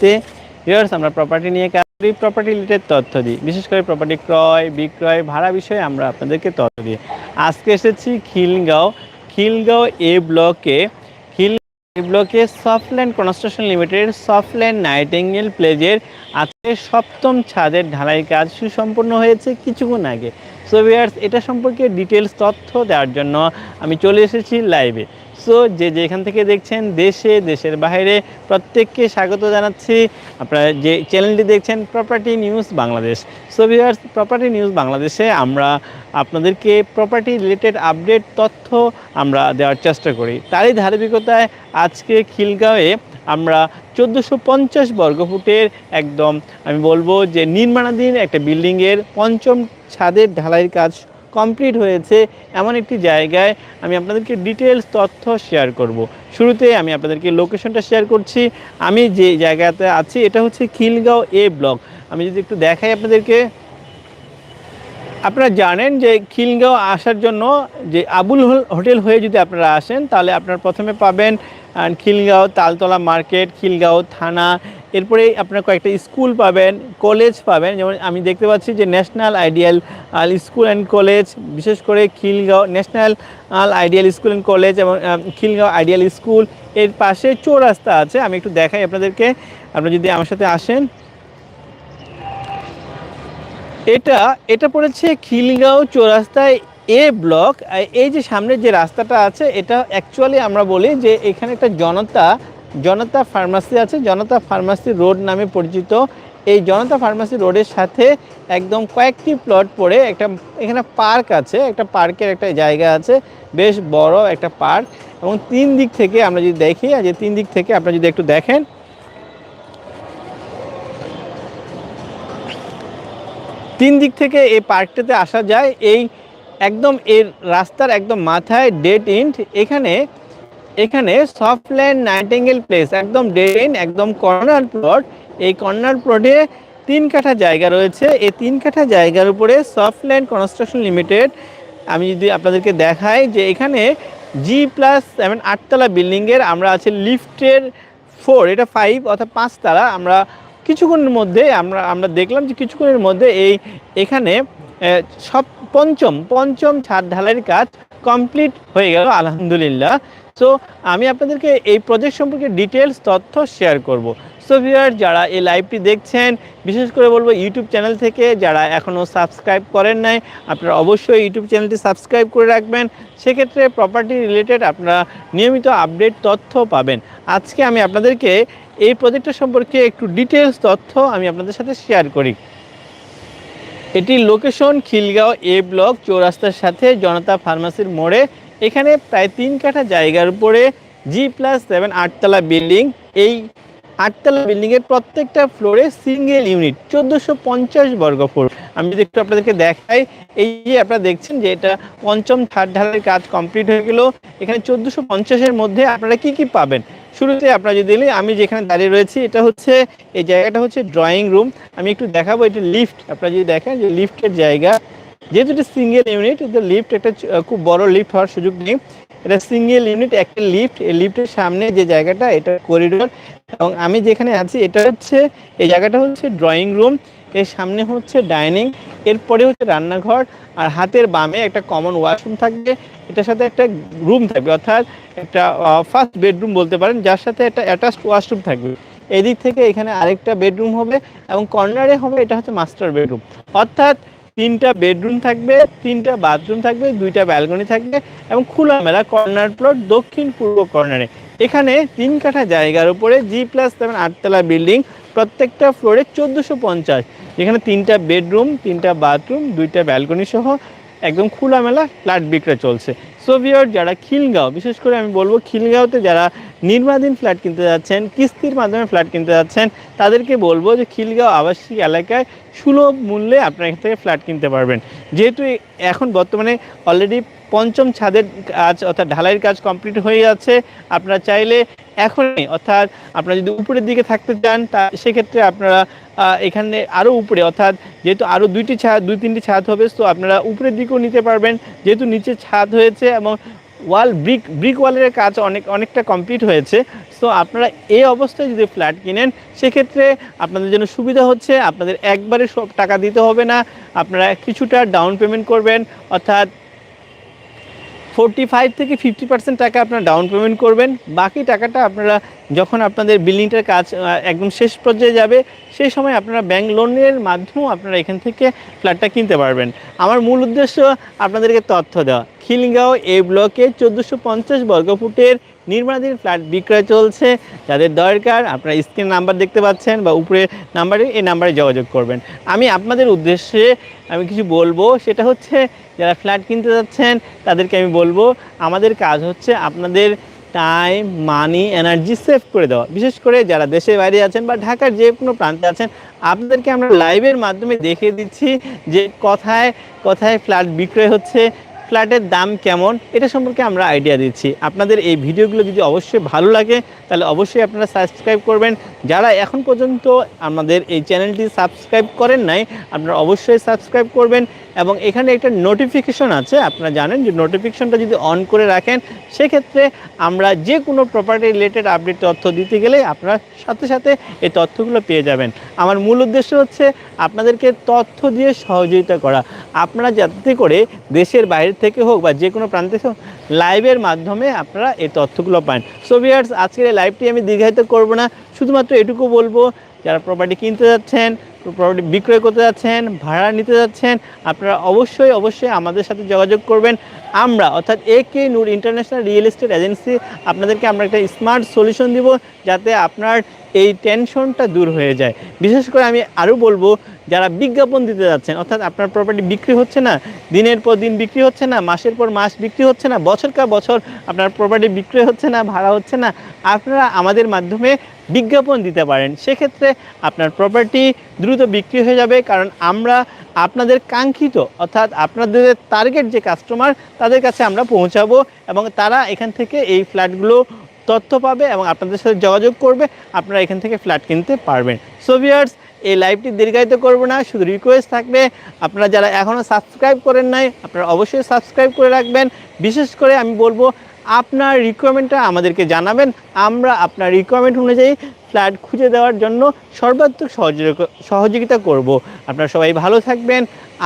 তে ভিউয়ার্স আমরা প্রপার্টি নিয়ে কাজ করি প্রপার্টি রিলেটেড তথ্য দিই। বিশেষ করে প্রপার্টি ক্রয়, বিক্রয়, ভাড়া বিষয়ে আমরা আপনাদেরকে তথ্য দিই। আজকে এসেছি খিলগাঁও। খিলগাঁও এ ব্লকে খিল এ ব্লকে Softland construction limited, Softland Nightingale প্লেজের আজকে সপ্তম ছাদের ঢালাই কাজ সুসম্পন্ন হয়েছে কিছুক্ষণ আগে। সো ভিউয়ার্স এটা সম্পর্কে ডিটেলস তথ্য দেওয়ার জন্য আমি চলে এসেছি লাইভে সো যে যেখান থেকে দেখছেন দেশে, দেশের বাইরে, প্রত্যেককে স্বাগত জানাচ্ছি। আপনারা যে চ্যানেলটি দেখছেন property news Bangladesh so viewers property news বাংলাদেশে আমরা আপনাদেরকে প্রপার্টি রিলেটেড আপডেট তথ্য আমরা দেওয়ার চেষ্টা করি। তারই ধারাবাহিকতায় আজকে খিলগাঁওয়ে আমরা চোদ্দোশো পঞ্চাশ বর্গফুটের একদম, আমি বলব যে নির্মাণাধীন একটা বিল্ডিংয়ের পঞ্চম ছাদের ঢালাইয়ের কাজ কমপ্লিট হয়েছে এমন একটি জায়গায় আমি আপনাদেরকে ডিটেলস তথ্য শেয়ার করব। শুরুতে আমি আপনাদেরকে লোকেশনটা শেয়ার করছি। আমি যে জায়গাতে আছি, এটা হচ্ছে খিলগাঁও এ ব্লক আমি যদি একটু দেখাই আপনাদেরকে। আপনারা জানেন যে খিলগাঁও আসার জন্য যে আবুল হোটেল হয়ে যদি আপনারা আসেন, তাহলে আপনারা প্রথমে পাবেন খিলগাঁও তালতলা মার্কেট, খিলগাঁও থানা এরপরে আপনারা কয়েকটা স্কুল পাবেন কলেজ পাবেন। যেমন আমি দেখতে পাচ্ছি যে ন্যাশনাল আইডিয়াল আল স্কুল অ্যান্ড কলেজ বিশেষ করে খিলগাঁও ন্যাশনাল আল আইডিয়াল স্কুল অ্যান্ড কলেজ এবং খিলগাঁও আইডিয়াল স্কুলের পাশে চৌরাস্তা আছে। আমি একটু দেখাই আপনাদেরকে। আপনারা যদি আমার সাথে আসেন। এটা এটা পড়েছে খিলগাঁও চৌরাস্তায় এ ব্লক এই যে সামনের যে রাস্তাটা আছে, এটা অ্যাকচুয়ালি আমরা বলি যে এখানে একটা জনতা জনতা ফার্মাসি আছে, জনতা ফার্মাসি রোড নামে পরিচিত। এই জনতা ফার্মাসি রোডের সাথে একদম কয়েকটি প্লট পড়ে, একটা এখানে পার্ক আছে, একটা পার্কের একটা জায়গা আছে, বেশ বড় একটা পার্ক। এবং তিন দিক থেকে আমরা যদি দেখি যে তিন দিক থেকে আপনারা যদি একটু দেখেন। তিন দিক থেকে এই পার্কটাতে আসা যায়, এই একদম এর রাস্তার একদম মাথায় ডেট ইন্ট এখানে এখানে সফট সফটল্যান্ড নাইটেঙ্গেল প্লেস একদম ইন্ট একদম কর্নার প্লট এই কর্নার প্লটে তিন কাঠা জায়গা রয়েছে। এই তিন কাঠা জায়গার উপরে সফটল্যান্ড কনস্ট্রাকশন লিমিটেড আমি যদি আপনাদেরকে দেখাই যে এখানে জি প্লাস সেভেন আটতলা বিল্ডিংয়ের আমরা আছে লিফটের ফোর এটা ফাইভ অর্থাৎ পাঁচতলা। আমরা কিছুক্ষণের মধ্যে আমরা আমরা দেখলাম যে কিছুক্ষণের মধ্যে এই এখানে সব পঞ্চম পঞ্চম ছাদ ঢালাইয়ের কাজ কমপ্লিট হয়ে গেল, আলহামদুলিল্লাহ। সো আমি আপনাদেরকে এই প্রজেক্ট সম্পর্কে ডিটেলস তথ্য শেয়ার করব। সো ভিউয়ার যারা এই লাইভটি দেখছেন, বিশেষ করে বলব ইউটিউব চ্যানেল থেকে, যারা এখনও সাবস্ক্রাইব করেন নাই, আপনারা অবশ্যই ইউটিউব চ্যানেলটি সাবস্ক্রাইব করে রাখবেন। সেক্ষেত্রে প্রপার্টি রিলেটেড আপনারা নিয়মিত আপডেট তথ্য পাবেন। আজকে আমি আপনাদেরকে এই প্রজেক্টটা সম্পর্কে একটু ডিটেলস তথ্য আমি আপনাদের সাথে শেয়ার করি। এটির লোকেশন খিলগাঁও এ ব্লক চৌরাস্তার সাথে জনতা ফার্মাসির মোড়ে। এখানে প্রায় তিন কাঠা জায়গার উপরে জি প্লাস সেভেন আটতলা বিল্ডিং এই আটতলা বিল্ডিংয়ের প্রত্যেকটা ফ্লোরে সিঙ্গেল ইউনিট চোদ্দোশো পঞ্চাশ বর্গ ফুট। আমি যদি একটু আপনাদেরকে দেখাই এই যে আপনারা দেখছেন যে এটা পঞ্চম থার্ড ঢালের কাজ কমপ্লিট হয়ে গেল। এখানে চোদ্দোশো পঞ্চাশের মধ্যে আপনারা কি কি পাবেন? শুরুতে আপনারা যদি দেখলেন, আমি যেখানে দাঁড়িয়ে রয়েছি এটা হচ্ছে এই জায়গাটা হচ্ছে ড্রয়িং রুম আমি একটু দেখাবো এটা লিফট আপনারা যদি দেখেন যে লিফটের জায়গা যেহেতু এটা সিঙ্গেল ইউনিট লিফট একটা খুব বড় লিফট হওয়ার সুযোগ নেই। এটা সিঙ্গেল ইউনিট একটা লিফট এই লিফটের সামনে যে জায়গাটা, এটা করিডোর এবং আমি যেখানে আছি, এটা হচ্ছে, এই জায়গাটা হচ্ছে ড্রয়িং রুম এর সামনে হচ্ছে ডাইনিং এরপরে হচ্ছে রান্নাঘর, আর হাতের বামে একটা কমন ওয়াশরুম থাকবে। এটার সাথে একটা রুম থাকবে, অর্থাৎ একটা ফার্স্ট বেডরুম বলতে পারেন, যার সাথে একটা অ্যাটাচড ওয়াশরুম থাকবে। এদিক থেকে এখানে আরেকটা বেডরুম হবে, এবং কর্নারে হবে, এটা হচ্ছে মাস্টার বেডরুম অর্থাৎ তিনটা বেডরুম থাকবে, তিনটা বাথরুম থাকবে, দুইটা ব্যালকনি থাকবে এবং খোলামেলা কর্নার প্লট দক্ষিণ পূর্ব কর্নারে এখানে তিন কাঠা জায়গার উপরে জি প্লাস সেভেন আটতলা বিল্ডিং প্রত্যেকটা ফ্লোরে চোদ্দোশো পঞ্চাশ। এখানে তিনটা বেডরুম তিনটা বাথরুম দুইটা ব্যালকনি সহ একদম খোলামেলা ফ্ল্যাট বিক্রয় চলছে। সোভিয়র যারা খিলগাঁও, বিশেষ করে আমি বলব খিলগাঁওতে যারা নির্মাণাধীন ফ্ল্যাট কিনতে যাচ্ছেন, কিস্তির মাধ্যমে ফ্ল্যাট কিনতে যাচ্ছেন, তাদেরকে বলব যে খিলগাঁও আবাসিক এলাকায় সুলভ মূল্যে আপনার এখান থেকে ফ্ল্যাট কিনতে পারবেন। যেহেতু এখন বর্তমানে অলরেডি পঞ্চম ছাদের কাজ, অর্থাৎ ঢালাইয়ের কাজ কমপ্লিট হয়ে যাচ্ছে। আপনারা চাইলে এখনই, অর্থাৎ আপনারা যদি উপরের দিকে থাকতে চান, তা সেক্ষেত্রে আপনারা এখানে আরও উপরে, অর্থাৎ যেহেতু আরও দুইটি ছাদ, দুই তিনটি ছাদ হবে, তো আপনারা উপরের দিকেও নিতে পারবেন। যেহেতু নিচে ছাদ হয়েছে এবং ওয়াল, ব্রিক ব্রিক ওয়ালের কাজ অনেক, অনেকটা কমপ্লিট হয়েছে সো আপনারা এই অবস্থায় যদি ফ্ল্যাট কিনেন, সেক্ষেত্রে আপনাদের জন্য সুবিধা হচ্ছে, আপনাদের একবারে সব টাকা দিতে হবে না। আপনারা কিছুটা ডাউন পেমেন্ট করবেন, অর্থাৎ ফোরটি ফাইভ থেকে ফিফটি পার্সেন্ট টাকা আপনারা ডাউন পেমেন্ট করবেন। বাকি টাকাটা আপনারা যখন আপনাদের বিল্ডিংটার কাজ একদম শেষ পর্যায়ে যাবে, সেই সময় আপনারা ব্যাংক লোনের মাধ্যমেও আপনারা এখান থেকে ফ্ল্যাটটা কিনতে পারবেন। আমার মূল উদ্দেশ্য আপনাদেরকে তথ্য দেওয়া। খিলগাঁও এ ব্লকে চোদ্দোশো পঞ্চাশ বর্গফুটের নির্মাণাধীন ফ্ল্যাট বিক্রয় চলছে। যাদের দরকার আপনারা স্ক্রিন নাম্বার দেখতে পাচ্ছেন বা উপরে নাম্বারে এই নাম্বারে যোগাযোগ করবেন। আমি আপনাদের উদ্দেশ্যে আমি কিছু বলব, সেটা হচ্ছে যারা ফ্ল্যাট কিনতে যাচ্ছেন, তাদেরকে আমি বলব, আমাদের কাজ হচ্ছে আপনাদের টাইম মানি এনার্জি সেভ করে দেওয়া। বিশেষ করে যারা দেশের বাইরে আছেন বা ঢাকার যে কোনো প্রান্তে আছেন, আপনাদেরকে আমরা লাইভের মাধ্যমে দেখিয়ে দিচ্ছি যে কোথায়, কথায় ফ্ল্যাট বিক্রয় হচ্ছে ফ্ল্যাটের দাম কেমন, এটা সম্পর্কে আমরা আইডিয়া দিচ্ছি। আপনাদের এই ভিডিওগুলো যদি অবশ্যই ভালো লাগে, তাহলে অবশ্যই আপনারা সাবস্ক্রাইব করবেন। যারা এখন পর্যন্ত আমাদের এই চ্যানেলটি সাবস্ক্রাইব করেন নাই, আপনারা অবশ্যই সাবস্ক্রাইব করবেন এবং এখানে একটা নোটিফিকেশন আছে, আপনারা জানেন যে নোটিফিকেশনটা যদি অন করে রাখেন, সেক্ষেত্রে আমরা যে কোনো প্রপার্টি রিলেটেড আপডেট তথ্য দিতে গেলে আপনারা সাথে সাথে এই তথ্যগুলো পেয়ে যাবেন। আমার মূল উদ্দেশ্য হচ্ছে আপনাদেরকে তথ্য দিয়ে সহযোগিতা করা। আপনারা যাতে করে দেশের বাইরে থেকে হোক বা যে কোনো প্রান্তে হোক লাইভের মাধ্যমে আপনারা এই তথ্যগুলো পান। সো ভিয়ার্স আজকের এই লাইভটি আমি দীর্ঘায়িত করব না। শুধুমাত্র এটুকু বলব, যারা প্রপার্টি কিনতে যাচ্ছেন প্রপার্টি বিক্রয় করতে যাচ্ছেন, ভাড়া নিতে যাচ্ছেন, আপনারা অবশ্যই অবশ্যই আমাদের সাথে যোগাযোগ করবেন। আমরা, অর্থাৎ A K Noor international real estate agency আপনাদেরকে আমরা একটা স্মার্ট সলিউশন দিব, যাতে আপনার এই টেনশনটা দূর হয়ে যায়। বিশেষ করে আমি আরও বলব, যারা বিজ্ঞাপন দিতে যাচ্ছেন, অর্থাৎ আপনার প্রপার্টি বিক্রি হচ্ছে না, দিনের পর দিন বিক্রি হচ্ছে না, মাসের পর মাস বিক্রি হচ্ছে না, বছর কা বছর আপনার প্রপার্টি বিক্রি হচ্ছে না, ভাড়া হচ্ছে না, আপনারা আমাদের মাধ্যমে বিজ্ঞাপন দিতে পারেন। সেক্ষেত্রে আপনার প্রপার্টি দ্রুত বিক্রি হয়ে যাবে, কারণ আমরা আপনাদের কাঙ্ক্ষিত, অর্থাৎ আপনাদের টার্গেট যে কাস্টমার তাদের কাছে আমরা পৌঁছাবো এবং তারা এখান থেকে এই ফ্ল্যাটগুলো তথ্য পাবে এবং আপনাদের সাথে যোগাযোগ করবে, আপনারা এখান থেকে ফ্ল্যাট কিনতে পারবেন। সো ভিউয়ার্স এই লাইভটি দীর্ঘায়িত করব না, শুধু রিকোয়েস্ট থাকবে, আপনারা যারা এখনও সাবস্ক্রাইব করেন নাই, আপনারা অবশ্যই সাবস্ক্রাইব করে রাখবেন। বিশেষ করে আমি বলব, আপনার রিকোয়ারমেন্টটা আমাদেরকে জানাবেন, আমরা আপনার রিকোয়ারমেন্ট অনুযায়ী ফ্ল্যাট খুঁজে দেওয়ার জন্য সর্বাত্মক সহযোগি- সহযোগিতা করব। আপনারা সবাই ভালো থাকবেন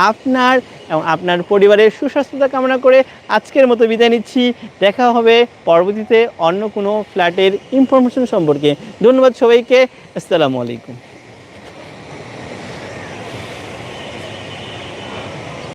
আপনার এবং আপনার পরিবারের সুস্বাস্থ্যতা কামনা করে আজকের মতো বিদায় নিচ্ছি। দেখা হবে পরবর্তীতে অন্য কোনো ফ্ল্যাটের ইনফরমেশন সম্পর্কে। ধন্যবাদ সবাইকে। আসসালামু আলাইকুম।